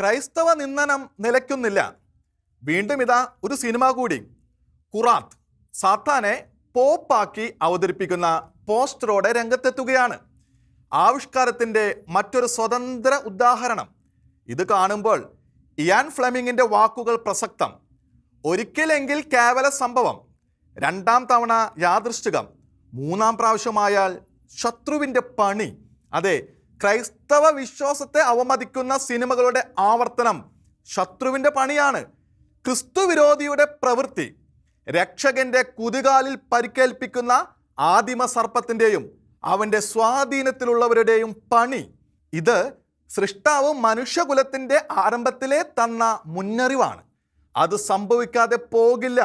ക്രൈസ്തവ നിന്ദനം നിലയ്ക്കുന്നില്ല. വീണ്ടും ഇതാ ഒരു സിനിമ കൂടി. ഖുറാത്ത് സാത്താനെ പോപ്പാക്കി അവതരിപ്പിക്കുന്ന പോസ്റ്ററോടെ രംഗത്തെത്തുകയാണ്. ആവിഷ്കാരത്തിന്റെ മറ്റൊരു സ്വതന്ത്ര ഉദാഹരണം. ഇത് കാണുമ്പോൾ ഇയാൻ ഫ്ലെമിങ്ങിന്റെ വാക്കുകൾ പ്രസക്തം. ഒരിക്കലെങ്കിൽ കേവല സംഭവം. രണ്ടാം തവണ യാദൃശ്ചികം. മൂന്നാം പ്രാവശ്യമായാൽ ശത്രുവിന്റെ പണി. അതെ ക്രൈസ്തവ വിശ്വാസത്തെ അവമതിക്കുന്ന സിനിമകളുടെ ആവർത്തനം ശത്രുവിന്റെ പണിയാണ്. ക്രിസ്തു വിരോധിയുടെ പ്രവൃത്തി രക്ഷകന്റെ കുതികാലിൽ പരിക്കേൽപ്പിക്കുന്ന ആദിമ സർപ്പത്തിന്റെയും അവന്റെ സ്വാധീനത്തിലുള്ളവരുടെയും പണി. ഇത് സൃഷ്ടാവ് മനുഷ്യകുലത്തിന്റെ ആരംഭത്തിലെ തന്ന മുന്നറിവാണ്. അത് സംഭവിക്കാതെ പോകില്ല.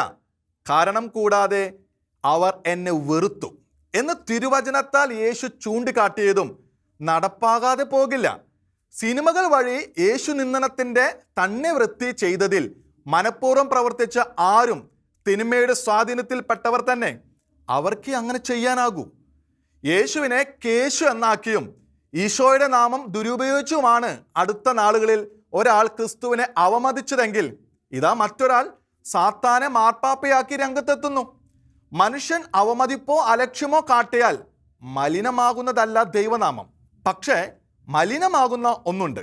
കാരണം കൂടാതെ അവർ എന്നെ വെറുത്തു എന്ന് തിരുവചനത്താൽ യേശു ചൂണ്ടിക്കാട്ടിയതും നടപ്പാകാതെ പോകില്ല. സിനിമകൾ വഴി യേശു നിന്ദനത്തിന്റെ തന്നെ വൃത്തി ചെയ്തതിൽ മനഃപൂർവം പ്രവർത്തിച്ച ആരും തിന്മയുടെ സ്വാധീനത്തിൽപ്പെട്ടവർ തന്നെ അവർക്ക് അങ്ങനെ ചെയ്യാനാകൂ. യേശുവിനെ കേശു എന്നാക്കിയും ഈശോയുടെ നാമം ദുരുപയോഗിച്ചുമാണ് അടുത്ത നാളുകളിൽ ഒരാൾ ക്രിസ്തുവിനെ അവമതിച്ചതെങ്കിൽ ഇതാ മറ്റൊരാൾ സാത്താനെ മാർപ്പാപ്പയാക്കി രംഗത്തെത്തുന്നു. മനുഷ്യൻ അവമതിപ്പോ അലക്ഷ്യമോ കാട്ടിയാൽ മലിനമാകുന്നതല്ല ദൈവനാമം. പക്ഷേ മലിനമാകുന്ന ഒന്നുണ്ട്.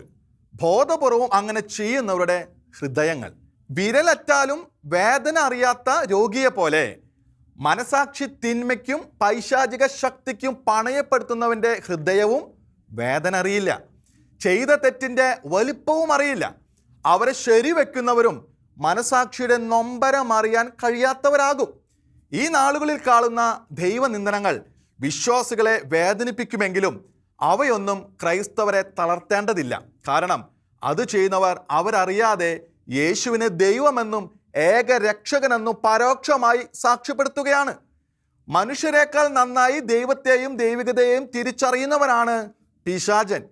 ബോധപൂർവം അങ്ങനെ ചെയ്യുന്നവരുടെ ഹൃദയങ്ങൾ. വിരലറ്റാലും വേദന അറിയാത്ത രോഗിയെ പോലെ. മനസാക്ഷി തിന്മയ്ക്കും പൈശാചിക ശക്തിക്കും പണയപ്പെടുത്തുന്നവന്റെ ഹൃദയവും വേദന അറിയില്ല. ചെയ്ത തെറ്റിന്റെ വലിപ്പവും അറിയില്ല. അവരെ ശരിവെക്കുന്നവരും മനസാക്ഷിയുടെ നൊമ്പരം അറിയാൻ കഴിയാത്തവരാകും. ഈ നാളുകളിൽ കാണുന്ന ദൈവനിന്ദനങ്ങൾ വിശ്വാസികളെ വേദനിപ്പിക്കുമെങ്കിലും അവയൊന്നും ക്രൈസ്തവരെ തളർത്തേണ്ടതില്ല. കാരണം അത് ചെയ്യുന്നവർ അവരറിയാതെ യേശുവിനെ ദൈവമെന്നും ഏകരക്ഷകനെന്നും പരോക്ഷമായി സാക്ഷ്യപ്പെടുത്തുകയാണ്. മനുഷ്യരെക്കാൾ നന്നായി ദൈവത്തെയും ദൈവികതയെയും തിരിച്ചറിയുന്നവനാണ് പിശാചൻ.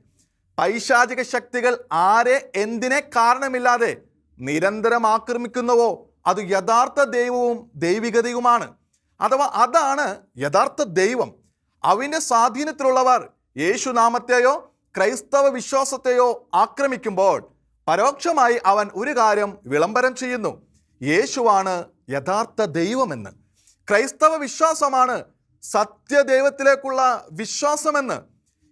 പൈശാചിക ശക്തികൾ ആരെ എന്തിനെ കാരണമില്ലാതെ നിരന്തരം ആക്രമിക്കുന്നവോ? അത് യഥാർത്ഥ ദൈവവും ദൈവികതയുമാണ്. അഥവാ അതാണ് യഥാർത്ഥ ദൈവം. അവന്റെ സ്വാധീനത്തിലുള്ളവർ യേശുനാമത്തെയോ ക്രൈസ്തവ വിശ്വാസത്തെയോ ആക്രമിക്കുമ്പോൾ പരോക്ഷമായി അവൻ ഒരു കാര്യം വിളംബരം ചെയ്യുന്നു. യേശുവാണ് യഥാർത്ഥ ദൈവമെന്ന്. ക്രൈസ്തവ വിശ്വാസമാണ് സത്യദൈവത്തിലേക്കുള്ള വിശ്വാസമെന്ന്.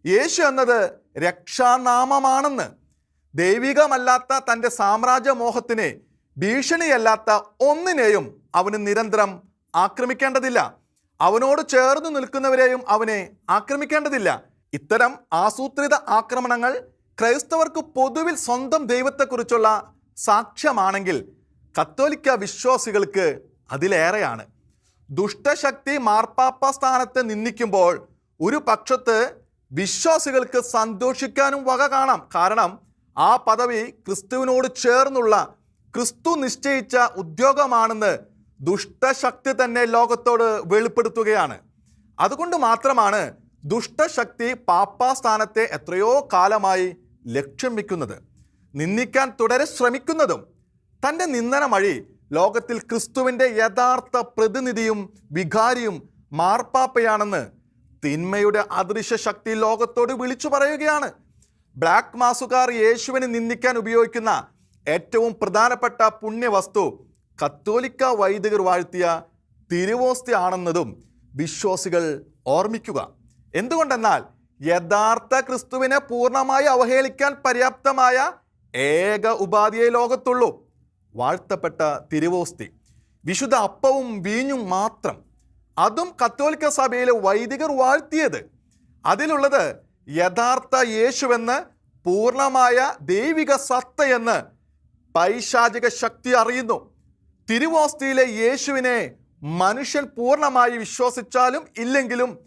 യേശു എന്നത് രക്ഷാനാമമാണെന്ന്. ദൈവികമല്ലാത്ത തന്റെ സാമ്രാജ്യമോഹത്തിനെ ഭീഷണിയല്ലാത്ത ഒന്നിനെയും അവന് നിരന്തരം ആക്രമിക്കേണ്ടതില്ല. അവനോട് ചേർന്ന് നിൽക്കുന്നവരെയും അവനെ ആക്രമിക്കേണ്ടതില്ല. ഇത്തരം ആസൂത്രിത ആക്രമണങ്ങൾ ക്രൈസ്തവർക്ക് പൊതുവിൽ സ്വന്തം ദൈവത്തെക്കുറിച്ചുള്ള സാക്ഷ്യമാണെങ്കിൽ കത്തോലിക്ക വിശ്വാസികൾക്ക് അതിലേറെയാണ്. ദുഷ്ടശക്തി മാർപ്പാപ്പ സ്ഥാനത്ത് നിന്ദിക്കുമ്പോൾ ഒരു പക്ഷത്ത് വിശ്വാസികൾക്ക് സന്തോഷിക്കാനും വക കാണാം. കാരണം ആ പദവി ക്രിസ്തുവിനോട് ചേർന്നുള്ള ക്രിസ്തു നിശ്ചയിച്ച ഉദ്യോഗമാണെന്ന് ദുഷ്ടശക്തി തന്നെ ലോകത്തോട് വെളിപ്പെടുത്തുകയാണ്. അതുകൊണ്ട് മാത്രമാണ് ദുഷ്ടശക്തി പാപ്പാസ്ഥാനത്തെ എത്രയോ കാലമായി ലക്ഷ്യം വയ്ക്കുന്നത് നിന്ദിക്കാൻ തുടരെ ശ്രമിക്കുന്നതും തന്റെ നിന്ദനമഴി ലോകത്തിൽ ക്രിസ്തുവിന്റെ യഥാർത്ഥ പ്രതിനിധിയും വികാരിയും മാർപ്പാപ്പയാണെന്ന് തിന്മയുടെ അദൃശ്യ ശക്തി ലോകത്തോട് വിളിച്ചു പറയുകയാണ്. ബ്ലാക്ക് മാസുകാർ യേശുവിനെ നിന്ദിക്കാൻ ഉപയോഗിക്കുന്ന ഏറ്റവും പ്രധാനപ്പെട്ട പുണ്യവസ്തു കത്തോലിക്ക വൈദികർ വാഴ്ത്തിയ തിരുവോസ്തി ആണെന്നതും വിശ്വാസികൾ ഓർമ്മിക്കുക. എന്തുകൊണ്ടെന്നാൽ യഥാർത്ഥ ക്രിസ്തുവിനെ പൂർണമായി അവഹേളിക്കാൻ പര്യാപ്തമായ ഏക ഉപാധിയെ ലോകത്തുള്ളൂ. വാഴ്ത്തപ്പെട്ട തിരുവോസ്തി. വിശുദ്ധ അപ്പവും വീഞ്ഞും മാത്രം. അതും കത്തോലിക്ക സഭയിലെ വൈദികർ വാഴ്ത്തിയത്. അതിലുള്ളത് യഥാർത്ഥ യേശുവെന്ന് പൂർണമായ ദൈവിക സത്തയെന്ന് പൈശാചിക ശക്തി അറിയുന്നു. തിരുവോസ്തിയിലെ യേശുവിനെ മനുഷ്യൻ പൂർണമായി വിശ്വസിച്ചാലും ഇല്ലെങ്കിലും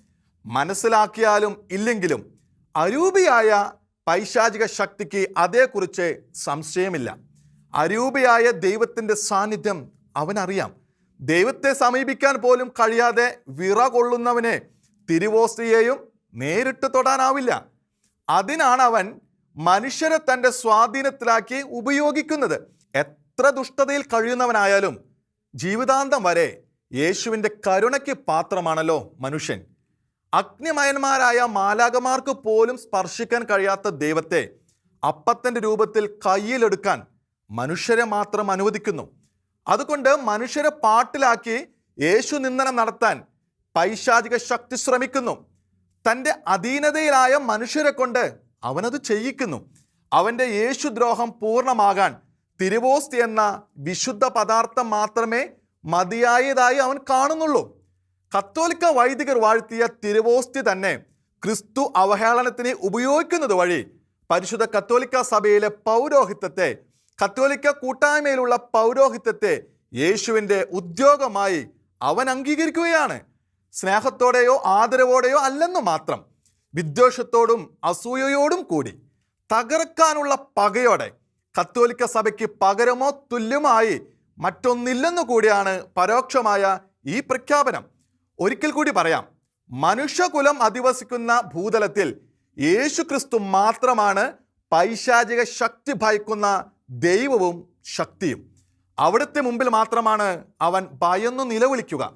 മനസ്സിലാക്കിയാലും ഇല്ലെങ്കിലും അരൂപിയായ പൈശാചിക ശക്തിക്ക് അതേക്കുറിച്ച് സംശയമില്ല. അരൂപിയായ ദൈവത്തിന്റെ സാന്നിധ്യം അവനറിയാം. ദൈവത്തെ സമീപിക്കാൻ പോലും കഴിയാതെ വിറ കൊള്ളുന്നവനെ തിരുവോസ്തിയെയും നേരിട്ട് തൊടാനാവില്ല. അതിനാണ് അവൻ മനുഷ്യരെ തന്റെ സ്വാധീനത്തിലാക്കി ഉപയോഗിക്കുന്നത്. എത്ര ദുഷ്ടതയിൽ കഴിയുന്നവനായാലും ജീവിതാന്തം വരെ യേശുവിന്റെ കരുണയ്ക്ക് പാത്രമാണല്ലോ മനുഷ്യൻ. അഗ്നിമയന്മാരായ മാലാകമാർക്ക് പോലും സ്പർശിക്കാൻ കഴിയാത്ത ദൈവത്തെ അപ്പത്തിന്റെ രൂപത്തിൽ കയ്യിലെടുക്കാൻ മനുഷ്യരെ മാത്രം അനുവദിക്കുന്നു. അതുകൊണ്ട് മനുഷ്യരെ പാട്ടിലാക്കി യേശു നിന്ദനം നടത്താൻ പൈശാചിക ശക്തി ശ്രമിക്കുന്നു. തന്റെ അധീനതയിലായ മനുഷ്യരെ കൊണ്ട് അവനത് ചെയ്യിക്കുന്നു. അവന്റെ യേശുദ്രോഹം പൂർണമാകാൻ തിരുവോസ്തി എന്ന വിശുദ്ധ പദാർത്ഥം മാത്രമേ മതിയായതായി അവൻ കാണുന്നുള്ളൂ. കത്തോലിക്ക വൈദികർ വാഴ്ത്തിയ തിരുവോസ്തി തന്നെ ക്രിസ്തു അവഹേളനത്തിന് ഉപയോഗിക്കുന്നത് വഴി പരിശുദ്ധ കത്തോലിക്ക സഭയിലെ പൗരോഹിത്യത്തെ കത്തോലിക്ക കൂട്ടായ്മയിലുള്ള പൗരോഹിത്യത്തെ യേശുവിന്റെ ഉദ്യോഗമായി അവൻ അംഗീകരിക്കുകയാണ്. സ്നേഹത്തോടെയോ ആദരവോടെയോ അല്ലെന്നു മാത്രം വിദ്വേഷത്തോടും അസൂയയോടും കൂടി തകർക്കാനുള്ള പകയോടെ കത്തോലിക്ക സഭയ്ക്ക് പകരമോ തുല്യമായി മറ്റൊന്നില്ലെന്നു കൂടിയാണ് പരോക്ഷമായ ഈ പ്രഖ്യാപനം. ഒരിക്കൽ കൂടി പറയാം. മനുഷ്യകുലം അധിവസിക്കുന്ന ഭൂതലത്തിൽ യേശു ക്രിസ്തു മാത്രമാണ് പൈശാചിക ശക്തി ഭയക്കുന്ന ദൈവവും ശക്തിയും. അവിടുത്തെ മുമ്പിൽ മാത്രമാണ് അവൻ ഭയന്നു നിലവിളിക്കുക.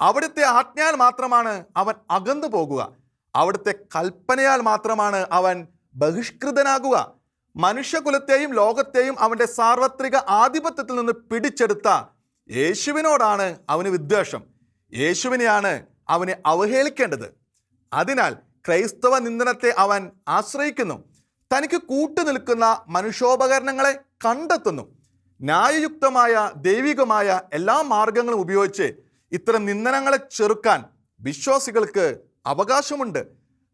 അവിടുത്തെ ആജ്ഞയാൽ മാത്രമാണ് അവൻ അകന്നു പോകുക. അവിടുത്തെ കൽപ്പനയാൽ മാത്രമാണ് അവൻ ബഹിഷ്കൃതനാകുക. മനുഷ്യകുലത്തെയും ലോകത്തെയും അവന്റെ സാർവത്രിക ആധിപത്യത്തിൽ നിന്ന് പിടിച്ചെടുത്ത യേശുവിനോടാണ് അവന് വിദ്വേഷം. യേശുവിനെയാണ് അവനെ അവഹേളിക്കേണ്ടത്. അതിനാൽ ക്രൈസ്തവ നിന്ദനത്തെ അവൻ ആശ്രയിക്കുന്നു. തനിക്ക് കൂട്ടുനിൽക്കുന്ന മനുഷ്യോപകരണങ്ങളെ കണ്ടെത്തുന്നു. ന്യായയുക്തമായ ദൈവികമായ എല്ലാ മാർഗങ്ങളും ഉപയോഗിച്ച് ഇത്തരം നിന്ദനങ്ങളെ ചെറുക്കാൻ വിശ്വാസികൾക്ക് അവകാശമുണ്ട്.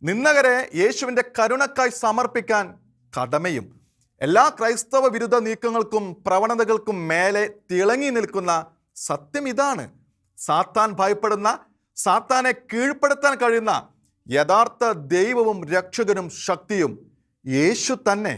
നിന്ദകരെ യേശുവിന്റെ കരുണക്കായി സമർപ്പിക്കാൻ കടമയും എല്ലാ ക്രൈസ്തവ വിരുദ്ധ നീക്കങ്ങൾക്കും പ്രവണതകൾക്കും മേലെ തിളങ്ങി നിൽക്കുന്ന സത്യം ഇതാണ്. സാത്താൻ ഭയപ്പെടുന്ന സാത്താനെ കീഴ്പ്പെടുത്താൻ കഴിയുന്ന യഥാർത്ഥ ദൈവവും രക്ഷകനും ശക്തിയും യേശു തന്നെ.